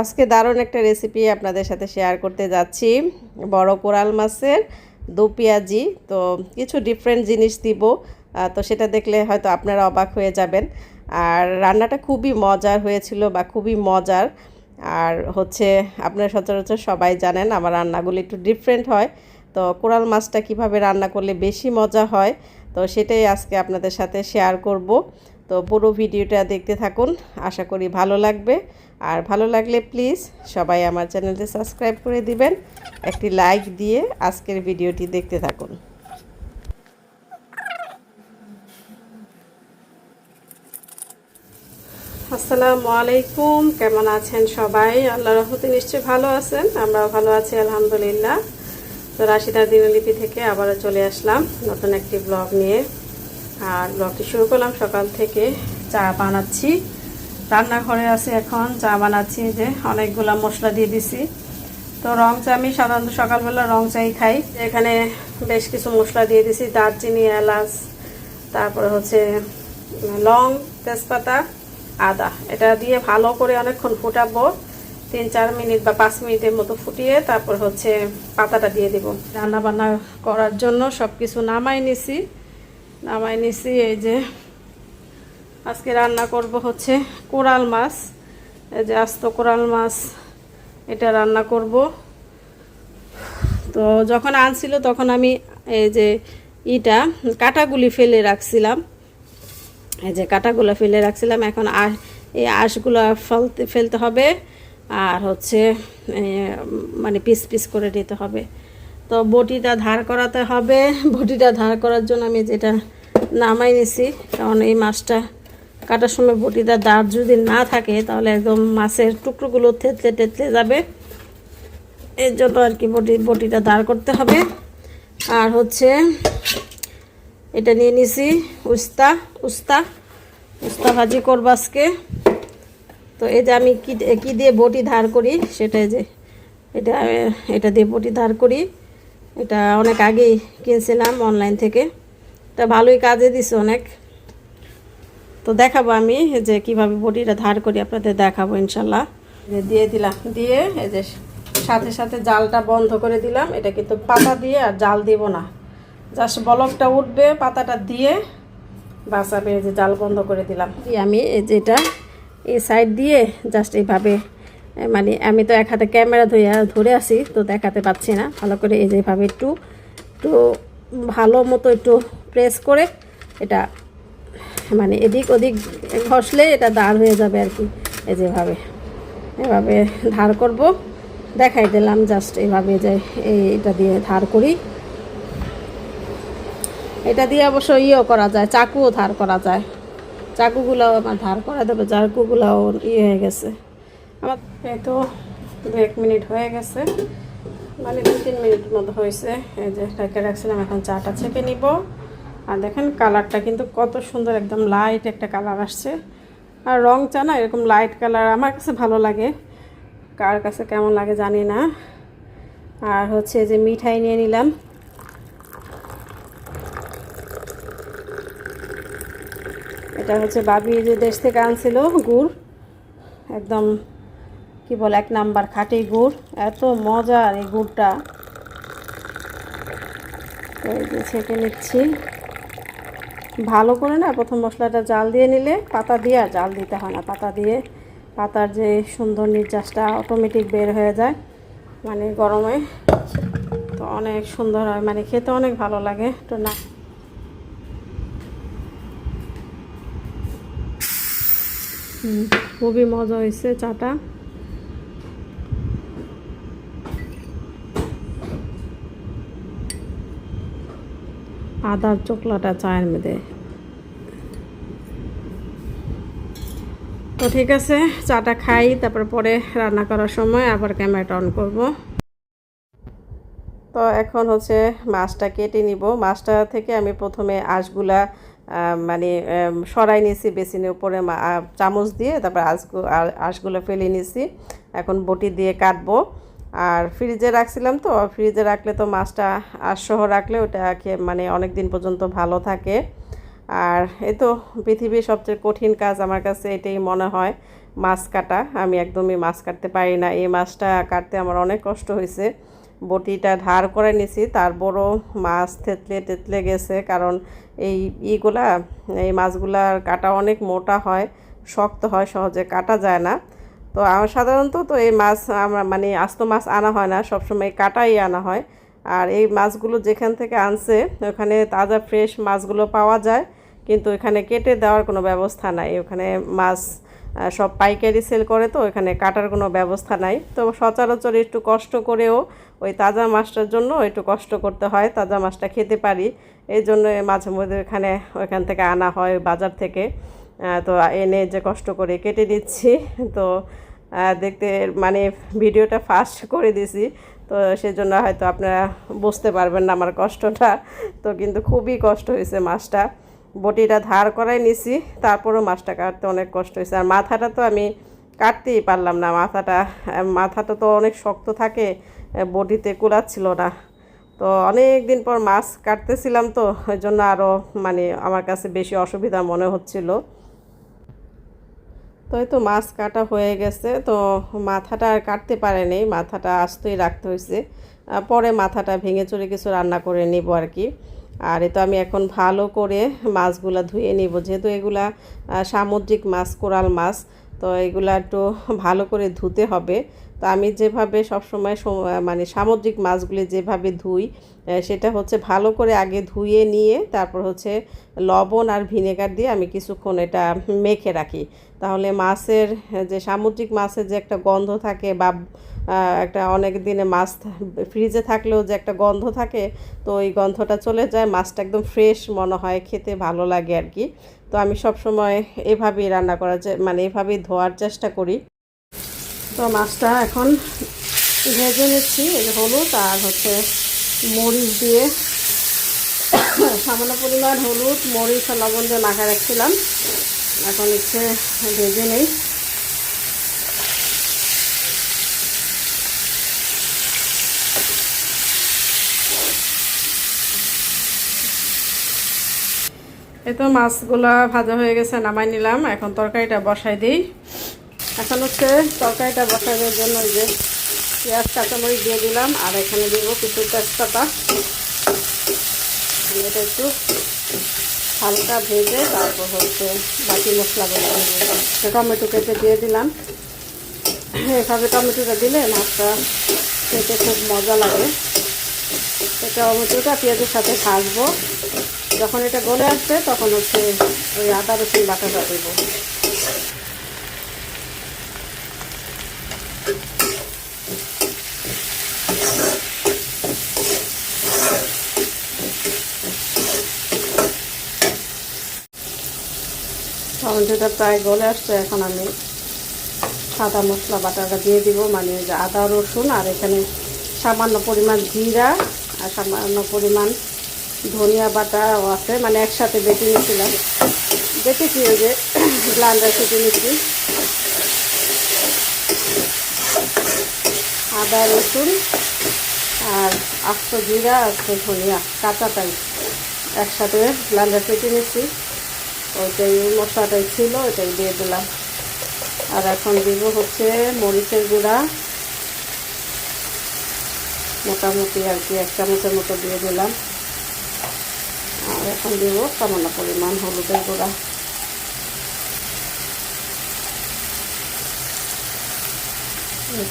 আজকে দারুণ একটা রেসিপি আপনাদের সাথে শেয়ার করতে যাচ্ছি। বড় কোরাল মাছের দু পেঁয়াজি, তো কিছু ডিফারেন্ট জিনিস দিব তো সেটা দেখলে হয়তো আপনারা অবাক হয়ে যাবেন। আর রান্নাটা খুবই মজার হয়েছিল বা খুবই মজার। আর হচ্ছে, আপনারা সচরাচর সবাই জানেন, আমার রান্নাগুলো একটু ডিফারেন্ট হয়। তো কোরাল মাছটা কীভাবে রান্না করলে বেশি মজা হয়, তো সেটাই আজকে আপনাদের সাথে শেয়ার করব। তো পুরো ভিডিওটা দেখতে থাকুন, আশা করি ভালো লাগবে। আর ভালো লাগলে প্লিজ সবাই আমার চ্যানেলটি সাবস্ক্রাইব করে দিবেন, একটি লাইক দিয়ে আজকের ভিডিওটি দেখতে থাকুন। আসসালামু আলাইকুম, কেমন আছেন সবাই? আল্লাহ রহমতে নিশ্চয়ই ভালো আছেন, আমরাও ভালো আছি, আলহামদুলিল্লাহ। তো রাশিদা দিনলিপি থেকে আবারও চলে আসলাম নতুন একটি ব্লগ নিয়ে। আর ব্লগটি শুরু করলাম সকাল থেকে চা বানাচ্ছি। রান্নাঘরে আছে এখন, চা বানাচ্ছি যে, অনেকগুলা মশলা দিয়ে দিছি। তো রং চা, আমি সাধারণত সকালবেলা রং চাই খাই। এখানে বেশ কিছু মশলা দিয়ে দিছি, দারচিনি, এলাচ, তারপরে হচ্ছে লং তেজপাতা, আদা। এটা দিয়ে ভালো করে অনেকক্ষণ ফুটাবো, তিন চার মিনিট বা পাঁচ মিনিটের মতো ফুটিয়ে তারপর হচ্ছে পাতাটা দিয়ে দিব। রান্না বান্না করার জন্য সব কিছু নামাই নিছি। নামাই নিছি এই যে আজকে রান্না করব হচ্ছে কোরাল মাছ। এই যে আস্ত কোরাল মাছ, এটা রান্না করব। তো যখন আনছিল তখন আমি এই যে ইটা কাটাগুলি ফেলে রাখছিলাম। এই যে কাটাগুলো ফেলে রাখছিলাম, এখন আশ এই আঁশগুলো ফেলতে ফেলতে হবে আর হচ্ছে মানে পিস পিস করে নিতে হবে। তো বটিটা ধার করাতে হবে। বটিটা ধার করার জন্য আমি যেটা নামাই নিছি, কারণ এই মাছটা কাটার সময় বটিটা দাঁড় যদি না থাকে, তাহলে একদম মাছের টুকরোগুলো থেতলে টেতলে যাবে। এর জন্য আর কি বটি, বটিটা দাঁড় করতে হবে। আর হচ্ছে এটা নিয়ে নিছি উস্তা উস্তা উস্তা ভাজি করব আজকে। তো এই যে আমি কি, কী দিয়ে বটি ধার করি সেটাই যে এটা এটা দিয়ে বটি ধার করি। এটা অনেক আগেই কিনছিলাম অনলাইন থেকে। এটা ভালোই কাজে দিছে অনেক। তো দেখাবো আমি যে কীভাবে বটিটা ধার করি, আপনাদের দেখাবো ইনশাল্লাহ। দিয়ে দিলাম, দিয়ে এই যে সাথে সাথে জালটা বন্ধ করে দিলাম। এটা কিন্তু পাতা দিয়ে আর জাল দিব না। জাস্ট বলকটা উঠবে, পাতাটা দিয়ে বাঁচাবে এই যে জাল বন্ধ করে দিলাম। দিয়ে আমি এই যেটা এই সাইড দিয়ে জাস্ট এইভাবে মানে আমি তো এক হাতে ক্যামেরা ধরে ধরে আছি, তো দেখাতে পাচ্ছি না। ভালো করে এই যেভাবে একটু একটু ভালো মতো একটু প্রেস করে এটা মানে এদিক ওদিক ঘষলে এটা দাঁড় হয়ে যাবে আর কি, এই যেভাবে এভাবে। ধার করব, দেখাই দিলাম জাস্ট এভাবে যে এটা দিয়ে ধার করি। এটা দিয়ে অবশ্য ইয়েও করা যায়, চাকুও ধার করা যায়। চাকুগুলো আমার ধার করা দেবে চাকুগুলোও ইয়ে হয়ে গেছে। আমার এই তো দু এক মিনিট হয়ে গেছে মানে দু তিন মিনিট মতো হয়েছে, এই যে রেখে রাখছিলাম, এখন চাটা ছেঁকে নিব। আর দেখেন কালারটা কিন্তু কত সুন্দর, একদম লাইট একটা কালার আসছে। আর রং চা না এরকম লাইট কালার আমার কাছে ভালো লাগে। কার কাছে কেমন লাগে জানি না। আর হচ্ছে যে মিঠাই নিয়ে নিলাম। এটা হচ্ছে বাবি যে দেশ থেকে আনছিল গুড়। একদম কি বলে, এক নাম্বার খাঁটি গুড়। এত মজার এই গুড়টা। ছেঁকে নিচ্ছি। ভালো করে না প্রথম মশলাটা জাল দিয়ে নিলে, পাতা দিয়ে আর জাল দিতে হয় না। পাতা দিয়ে পাতার যে সুন্দর নির্যাসটা অটোমেটিক বের হয়ে যায় মানে গরমে। তো অনেক সুন্দর হয় মানে খেতে অনেক ভালো লাগে। তো না। খুবই মজা হয়েছে চাটা। আদার চোকলাটা চায়ের মধ্যে। তো ঠিক আছে, চাটা খাই, তারপর পরে রান্না করার সময় আবার ক্যামেরাটা অন করব। তো এখন হচ্ছে মাছটা কেটে নিব। মাছটা থেকে আমি প্রথমে আঁশগুলা মানে সরাই নিয়েছি বেসিনের উপরে চামচ দিয়ে, তারপর আঁশগু আঁশগুলো ফেলে নিয়েছি এখন বটি দিয়ে কাটবো। আর ফ্রিজে রাখছিলাম তো, ফ্রিজে রাখলে তো মাছটা আঁশসহ রাখলে ওটা খেয়ে মানে অনেক দিন পর্যন্ত ভালো থাকে। আর এই তো পৃথিবীর সবচেয়ে কঠিন কাজ আমার কাছে এটাই মনে হয়, মাছ কাটা। আমি একদমই মাছ কাটতে পারি না। এই মাছটা কাটতে আমার অনেক কষ্ট হয়েছে। বটিটা ধার করে নিছি, তারপরও মাছ থেতলে তেতলে গেছে, কারণ এই ইগুলা, এই মাছগুলার কাটা অনেক মোটা হয়, শক্ত হয়, সহজে কাটা যায় না। তো আমার সাধারণত তো এই মাছ আমরা মানে আস্ত মাছ আনা হয় না, সবসময় কাটাই আনা হয়। আর এই মাছগুলো যেখান থেকে আনছে, ওখানে তাজা, ফ্রেশ মাছগুলো পাওয়া যায়। কিন্তু এখানে কেটে দেওয়ার কোনো ব্যবস্থা নাই। ওখানে মাছ সব পাইকারি সেল করে তো এখানে কাটার কোনো ব্যবস্থা নাই। তো সচরাচর একটু কষ্ট করেও ওই তাজা মাছটার জন্য একটু কষ্ট করতে হয়, তাজা মাছটা খেতে পারি। এই জন্য মাঝে মধ্যে এখানে ওইখান থেকে আনা হয় বাজার থেকে। তো এনে যে কষ্ট করে কেটে দিচ্ছি, তো দেখতে মানে ভিডিওটা ফাস্ট করে দিছি। তো সেজন্য হয়তো আপনারা বুঝতে পারবেন না আমার কষ্টটা। তো কিন্তু খুবই কষ্ট হয়েছে মাছটা। বটিটা ধার করাই নিছি, তারপরও মাছটা কাটতে অনেক কষ্ট হয়েছে। আর মাথাটা তো আমি কাটতেই পারলাম না, মাথাটা মাথাটা তো অনেক শক্ত থাকে বটিতে কুলাচ্ছিল না। তো অনেক দিন পর মাছ কাটতেছিলাম তো, ওই জন্য আরও মানে আমার কাছে বেশি অসুবিধা মনে হচ্ছিল। তো এই তো মাছ কাটা হয়ে গেছে, তো মাথাটা আর কাটতে পারেনি, মাথাটা আস্তই রাখতে হয়েছে। পরে মাথাটা ভেঙে চুরে কিছু রান্না করে নিব আর কি। আর এ তো আমি এখন ভালো করে মাছগুলা ধুয়ে নিব। যেহেতু এগুলা সামুদ্রিক মাছ, কোরাল মাছ তো এগুলা একটু ভালো করে ধুতে হবে। তো আমি যেভাবে সবসময় সম- মানে সামুদ্রিক মাছগুলি যেভাবে ধুই সেটা হচ্ছে ভালো করে আগে ধুয়ে নিয়ে তারপর হচ্ছে লবণ আর ভিনেগার দিয়ে আমি কিছুক্ষণ এটা মেখে রাখি। তাহলে মাছের যে সামুদ্রিক মাছের যে একটা গন্ধ থাকে বা একটা অনেক দিনে মাছ ফ্রিজে থাকলেও যে একটা গন্ধ থাকে, তো ওই গন্ধটা চলে যায়, মাছটা একদম ফ্রেশ মনে হয়, খেতে ভালো লাগে আর কি। তো আমি সব সময় এভাবেই রান্না করার মানে এভাবেই ধোয়ার চেষ্টা করি। তো মাছটা এখন ভেজে নিচ্ছি হলুদ আর হচ্ছে মরিচ দিয়ে। সামান্য পরিমাণ হলুদ, মরিচ লবণ দিয়ে মাখা রাখছিলাম। এখন হচ্ছে ভেজে নেই। তো মাছগুলা ভাজা হয়ে গেছে, নামাই নিলাম। এখন তরকারিটা বসাই দিই। এখন হচ্ছে তরকারিটা বসানোর জন্য যে পেঁয়াজ, কাঁচামরিচ দিয়ে দিলাম, আর এখানে দিব কিছু তেজপাতা। এটা একটু হালকা ভেজে তারপর হচ্ছে বাকি মশলাগুলো টমেটো কেটে দিয়ে দিলাম। এভাবে টমেটোটা দিলে মাছটা খেতে খুব মজা লাগে। টমেটোটা পেঁয়াজের সাথে ভাজবো। যখন এটা গলে আসবে, তখন হচ্ছে ওই আদা, রসুন বাটাটা দেবো। টমেটোটা প্রায় গলে আসছে, এখন আমি সাদা মশলা, বাটাটা দিয়ে দিব মানে আদা, রসুন, আর এখানে সামান্য পরিমাণ জিরা আর সামান্য পরিমাণ ধনিয়া বাটাও আছে মানে একসাথে বেটে নিয়েছিলাম। বেটেছি ওই যে ব্লান্ডার কেটে নিচ্ছি আদা, রসুন আর আস্ত জিরা, আস্ত ধনিয়া কাঁচাটাই একসাথে ব্লান্ডার কেটে নিচ্ছি ওইটাই মশলাটাই ছিল, ওইটাই দিয়ে দিলাম। আর এখন দিব হচ্ছে মরিচের গুঁড়া। মোটামুটি আর কি, এক চামচের মতো দিয়ে দিলাম। এখন দেব, সামান্য পরিমাণ হলুদের গুঁড়া।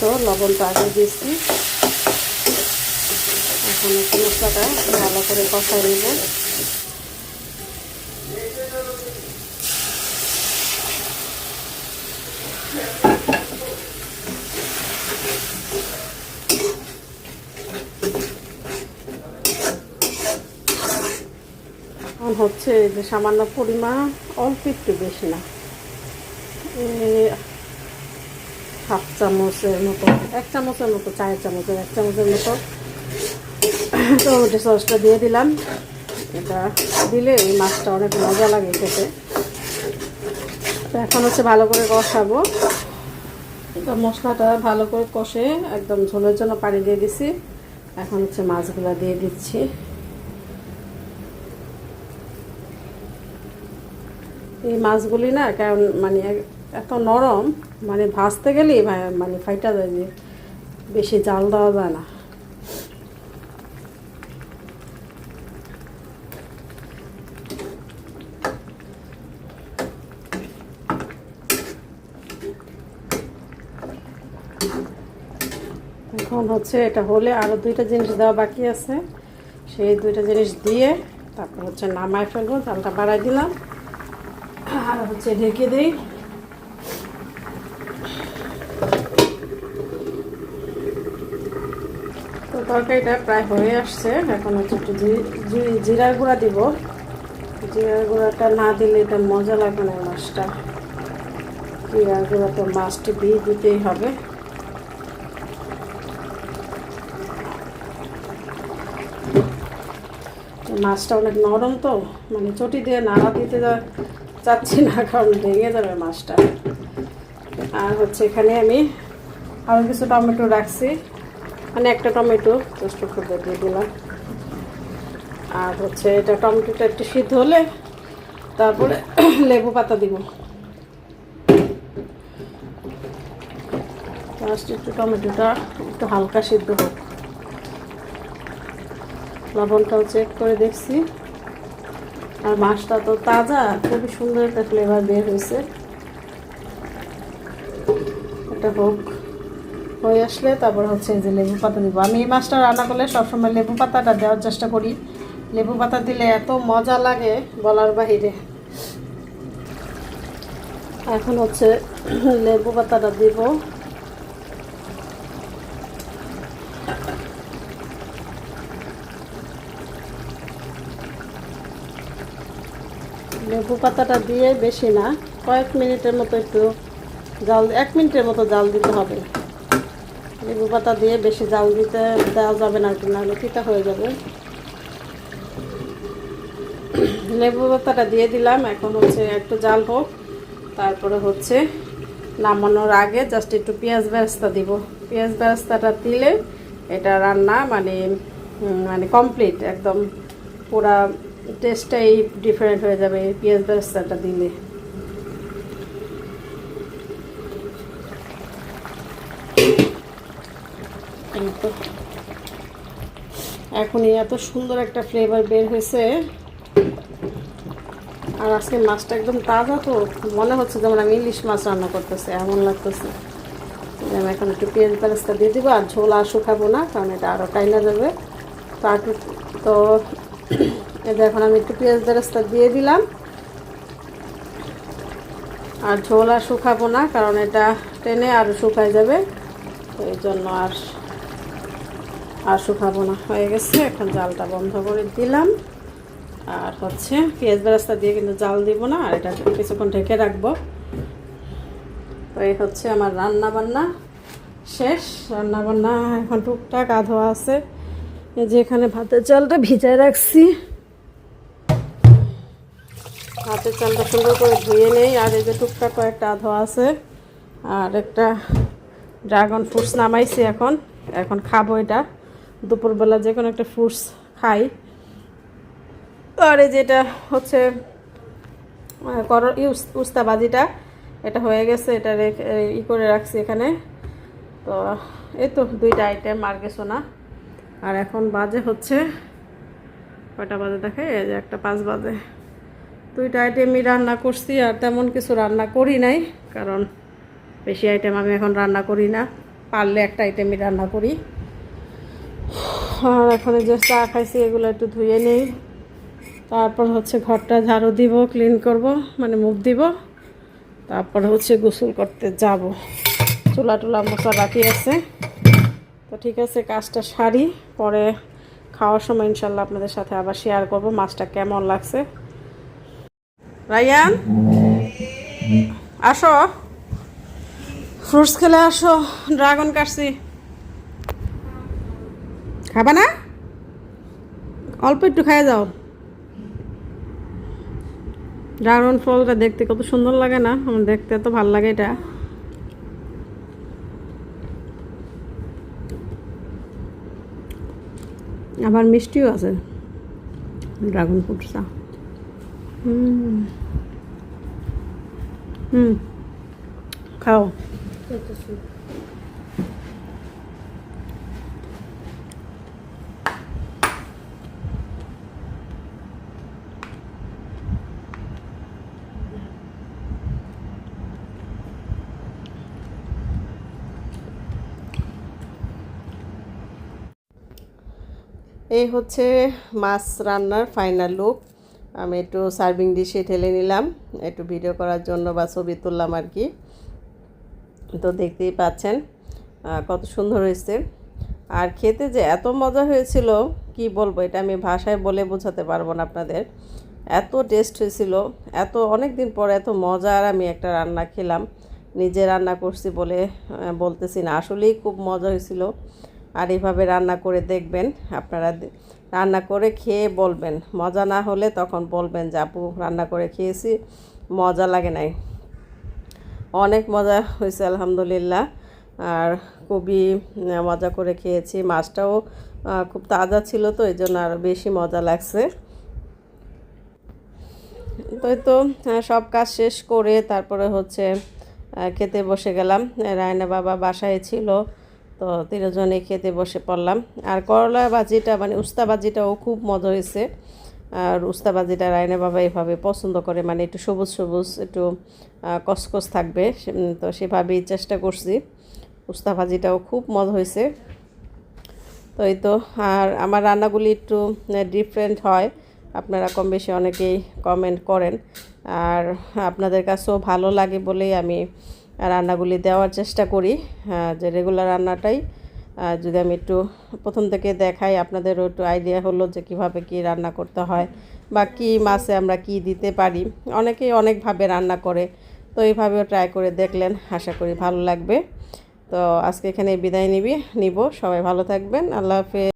তো লবণটা আগে দিয়েছি। এখন একটু মশলাটা ভালো করে কষাই নেব এখন হচ্ছে যে সামান্য পরিমাণ, অল্প একটু বেশি না। হাফ চামচের মতো, এক চামচের মতো চায়ের চামচের, এক চামচের মতো। টমেটো সসটা দিয়ে দিলাম। এটা দিলে এই মাছটা অনেক মজা লাগে খেতে। তো এখন হচ্ছে ভালো করে কষাবো। মশলাটা ভালো করে কষে একদম ঝোলের জন্য পানি দিয়ে দিছি। এখন হচ্ছে মাছগুলো দিয়ে দিচ্ছি। এই মাছগুলি না, কারণ মানে এত নরম মানে ভাজতে গেলেই মানে ফাইটা যায় যে বেশি জাল দেওয়া যায় না। এখন হচ্ছে এটা হলে আরও দুইটা জিনিস দেওয়া বাকি আছে। সেই দুইটা জিনিস দিয়ে তারপর হচ্ছে নামায় ফেলব, জালটা বাড়াই দিলাম। আর হচ্ছে, ঢেকে দিই। তো তরকারিটা প্রায় হয়ে আসছে, এখন হচ্ছে একটু জিরার গুঁড়া দিব। জিরার গুঁড়াটা না দিলে এটা মজা লাগবে না মাছটা। জিরার গুঁড়া তো মাছটি দিয়ে দিতেই হবে। মাছটা অনেক নরম তো মানে চটি দিয়ে নাড়া দিতে চাচ্ছি না, কারণ ভেঙে যাবে মাছটা। আর হচ্ছে এখানে আমি আরও কিছু টমেটো রাখছি। মানে একটা টমেটো চেষ্টা করে দিয়ে দিলাম। আর হচ্ছে এটা টমেটোটা একটু সিদ্ধ হলে তারপরে লেবু পাতা দিব। ফার্স্ট একটু টমেটোটা একটু হালকা সিদ্ধ হোক। লবণটাও চেক করে দেখছি। আর মাছটা তো তাজা, খুবই সুন্দর একটা ফ্লেভার বের হয়েছে। এটা হোক, হয়ে আসলে তারপর হচ্ছে যে লেবু পাতা দিব। আমি এই মাছটা রান্না করলে সবসময় লেবু পাতাটা দেওয়ার চেষ্টা করি। লেবু পাতা দিলে এত মজা লাগে বলার বাহিরে। এখন হচ্ছে লেবু পাতাটা দিব। লেবু পাতাটা দিয়ে বেশি না, কয়েক মিনিটের মতো একটু জাল, এক মিনিটের মতো জাল দিতে হবে। লেবু পাতা দিয়ে বেশি জাল দিতে দেওয়া যাবে না কি, নাহলে তিতা হয়ে যাবে। লেবু পাতাটা দিয়ে দিলাম, এখন হচ্ছে একটু জাল হোক, তারপরে হচ্ছে নামানোর আগে জাস্ট একটু পেঁয়াজ বেরেস্তা দিব। পেঁয়াজ বেরেস্তাটা দিলে এটা রান্না মানে মানে কমপ্লিট একদম পুরা টেস্টটাই ডিফারেন্ট হয়ে যাবে পেঁয়াজ বেরেস্তাটা দিলে। এখনই এত সুন্দর একটা ফ্লেভার বের হয়েছে। আর আজকে মাছটা একদম তাজা তো, মনে হচ্ছে যেমন আমি ইলিশ মাছ রান্না করতেছি, এমন লাগতেছে। আমি এখন একটু পেঁয়াজ বেরেস্তা দিয়ে দিব আর ঝোল আর শুকাবো না, কারণ এটা আরও টাইনা যাবে। তো যে এখন আমি একটু পেঁয়াজ বেরেস্তা দিয়ে দিলাম। আর ঝোল আর শুকাবো না, কারণ এটা টেনে আর শুকায় যাবে। এই জন্য আর আর শুকাবো না। হয়ে গেছে, এখন জালটা বন্ধ করে দিলাম। আর হচ্ছে পেঁয়াজ বেরাস্তা দিয়ে কিন্তু জাল দিব না, আর এটা কিছুক্ষণ ঢেকে রাখব। তো এই হচ্ছে আমার রান্না বান্না শেষ। রান্না বান্না এখন টুকটাক আধো আছে। এই যে এখানে ভাতের চালটা ভিজায় রাখছি। ভাতের চালটা সুন্দর করে ধুয়ে নেই, আর এই যে টুকটাক কয়েকটা আধো আছে, আর একটা ড্রাগন ফ্রুটস নামাইছি এখন এখন খাব এটা। দুপুরবেলা যে কোনো একটা ফ্রুটস খাই। আর এই যেটা হচ্ছে কর উস্তা ভাজিটা এটা হয়ে গেছে, এটা ই করে রাখছি এখানে। তো এই তো দুইটা আইটেম আর কিছু না। আর এখন বাজে হচ্ছে, কয়টা বাজে দেখে? এই যে একটা পাঁচ বাজে। দুইটা আইটেমই রান্না করছি আর তেমন কিছু রান্না করি নাই, কারণ বেশি আইটেম আমি এখন রান্না করি না, পারলে একটা আইটেমই রান্না করি। আর এখন যে চা খাইছি, এগুলো একটু ধুয়ে নেই। তারপর হচ্ছে ঘরটা ঝাড়ু দিব ক্লিন করব মানে মুখ দিব। তারপর হচ্ছে গোসল করতে যাব। চুলা টুলা মশা বাকি আছে। তো ঠিক আছে, কাজটা সারি, পরে খাওয়ার সময় ইনশাল্লাহ আপনাদের সাথে আবার শেয়ার করব, মাছটা কেমন লাগছে। রায়ান? আসো। ফ্রুটস খেলে আসো, ড্রাগন কাটছি। খাবা না? অল্প একটু খাই যাও। ড্রাগন ফলটা দেখতে কত সুন্দর লাগে না? আমার দেখতে তো ভালো লাগে এটা। আবার মিষ্টিও আছে। ড্রাগন ফ্রুটসটা। এই হচ্ছে মাছ রান্নার ফাইনাল লুক আমি একটু সার্ভিং ডিশে ঠেলে নিলাম, একটু ভিডিও করার জন্য বা ছবি তুললাম আর কি। তো দেখতেই পাচ্ছেন কত সুন্দর হয়েছে। আর খেতে যে এত মজা হয়েছিল, কি বলব, এটা আমি ভাষায় বলে বোঝাতে পারব না আপনাদের। এত টেস্ট হয়েছিল, এত অনেক দিন পরে এত মজার আমি একটা রান্না খেলাম। নিজে রান্না করছি বলে বলতেছি না, আসলেই খুব মজা হয়েছিল। আর এইভাবে রান্না করে দেখবেন, আপনারা রান্না করে খেয়ে বলবেন। মজা না হলে তখন বলবেন যে, আপু, রান্না করে খেয়েছি, মজা লাগে নাই। অনেক মজা হয়েছে, আলহামদুলিল্লাহ। আর খুবই মজা করে খেয়েছি। মাছটাও খুব তাজা ছিল তো, এই জন্য আরও বেশি মজা লাগছে। তো তো সব কাজ শেষ করে তারপরে হচ্ছে খেতে বসে গেলাম। রায়না বাবা বাসায় ছিল। তো তিনজনে খেতে বসে পড়লাম। আর করলা ভাজিটা মানে উস্তা ভাজিটাও খুব মজা হয়েছে। আর উস্তা ভাজিটা রায়না বাবা এভাবে পছন্দ করে মানে একটু সবুজ সবুজ, একটু কসকস থাকবে। তো সেভাবেই চেষ্টা করছি। উস্তা ভাজিটাও খুব মজা হয়েছে। তো এই তো, আর আমার রান্নাগুলি একটু ডিফারেন্ট হয়। আপনারা কম বেশি অনেকেই কমেন্ট করেন। আর আপনাদের কাছেও ভালো লাগে বলেই আমি রান্নাগুলি দেওয়ার চেষ্টা করি যে রেগুলার রান্নাটাই। যদি আমি একটু প্রথম থেকে দেখাই, আপনাদেরও একটু আইডিয়া হলো যে কীভাবে কি রান্না করতে হয় বা কি মাছে আমরা কি দিতে পারি। অনেকেই অনেকভাবে রান্না করে, তো এইভাবেও ট্রাই করে দেখলেন, আশা করি ভালো লাগবে। তো আজকে এখানে বিদায় নিবি, নিব। সবাই ভালো থাকবেন, আল্লাহ হাফেজ।